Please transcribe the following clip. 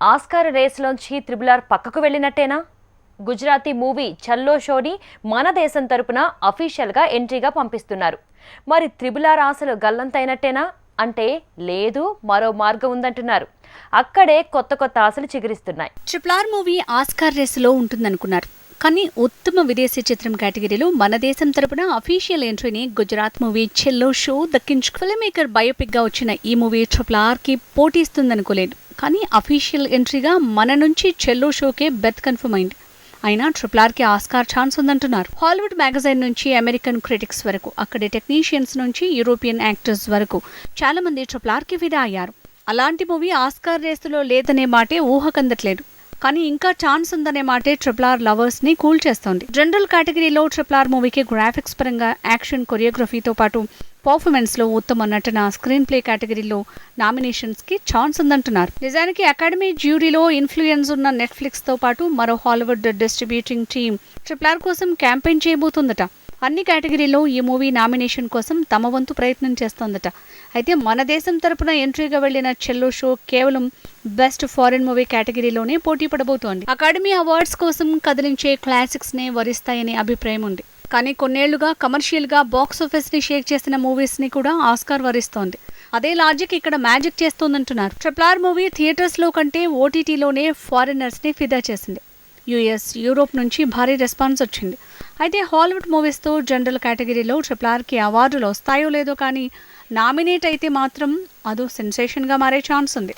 Oscar రేస్లోంచి త్రిబులార్ పక్కకు వెళ్ళినట్టేనా? Gujarati movie చల్లో షోని మన దేశం తరపున అఫీషియల్గా ఎంట్రీగా పంపిస్తున్నారు. మరి త్రిబులార్ ఆశలు గల్లంతైనట్టేనా? అంటే లేదు మరో మార్గం ఉందంటున్నారు. అక్కడే కొత్త కొత్త ఆశలు చిగురిస్తున్నాయి. ట్రిపులార్ మూవీ ఆస్కార్ రేసులో ఉంటుందనుకున్నారు. కానీ ఉత్తమ విదేశీ చిత్రం కేటగిరీలో మన దేశం తరపున అఫీషియల్ ఎంట్రీని గుజరాత్ మూవీ చెల్లో షో దక్కించు ఫిల్మ్ మేకర్ బయోపిక్గా వచ్చిన ఈ మూవీ ట్రిపుల్ ఆర్కి పోటీ కానీ అఫీషియల్ ఎంట్రీగా మన నుంచి చెల్లో షోకే బెత్ కన్ఫర్మ్ అయింది. అయినా ట్రిపుల్ ఆర్కి ఆస్కార్ ఛాన్స్ ఉందంటున్నారు. హాలీవుడ్ మ్యాగజైన్ నుంచి అమెరికన్ క్రిటిక్స్ వరకు అక్కడి టెక్నీషియన్స్ నుంచి యూరోపియన్ యాక్టర్స్ వరకు చాలా మంది ట్రిపుల్ ఆర్కి అయ్యారు. అలాంటి మూవీ ఆస్కార్ రేసులో లేదనే మాటే ఊహకందట్లేదు. కానీ ఇంకా ఛాన్స్ ఉందనే మాటే ట్రిపుల్ ఆర్ లవర్స్ని కూల్ చేస్తోంది. జనరల్ కేటగిరీలో ట్రిపుల్ ఆర్ మూవీకి గ్రాఫిక్స్ పరంగా యాక్షన్ కొరియోగ్రఫీతో పాటు పర్ఫార్మెన్స్లో ఉత్తమ నటన స్క్రీన్ ప్లే కేటగిరీలో నామినేషన్స్కి ఛాన్స్ ఉందంటున్నారు. నిజానికి అకాడమీ జ్యూరీలో ఇన్ఫ్లుయెన్స్ ఉన్న నెట్ఫ్లిక్స్తో పాటు మరో Hollywood distributing team triple R కోసం క్యాంపెయిన్ చేయబోతుందట. అన్ని కేటగిరీలో ఈ మూవీ నామినేషన్ కోసం తమ వంతు ప్రయత్నం చేస్తోందట. అయితే మన దేశం తరపున ఎంట్రీగా వెళ్ళిన చెల్లో షో కేవలం బెస్ట్ ఫారిన్ మూవీ కేటగిరీలోనే పోటీ పడబోతోంది. అకాడమీ అవార్డ్స్ కోసం కదిలించే క్లాసిక్స్ నే వరిస్తాయనే అభిప్రాయం ఉంది. కానీ కొన్నేళ్ళుగా కమర్షియల్గా బాక్సాఫీస్ని బాక్స్ షేక్ చేసిన మూవీస్ని కూడా ఆస్కార్ వరిస్తోంది. అదే లాజిక్ ఇక్కడ మ్యాజిక్ చేస్తోందంటున్నారు. ట్రిప్లార్ మూవీ థియేటర్స్లో కంటే ఓటీటీలోనే ఫారినర్స్ని ఫిదా చేసింది. యుఎస్ యూరోప్ నుంచి భారీ రెస్పాన్స్ వచ్చింది. అయితే హాలీవుడ్ మూవీస్తో జనరల్ కేటగిరీలో ట్రిప్లార్కి అవార్డులు వస్తాయో లేదో కానీ నామినేట్ అయితే మాత్రం అదో సెన్సేషన్గా మారే ఛాన్స్ ఉంది.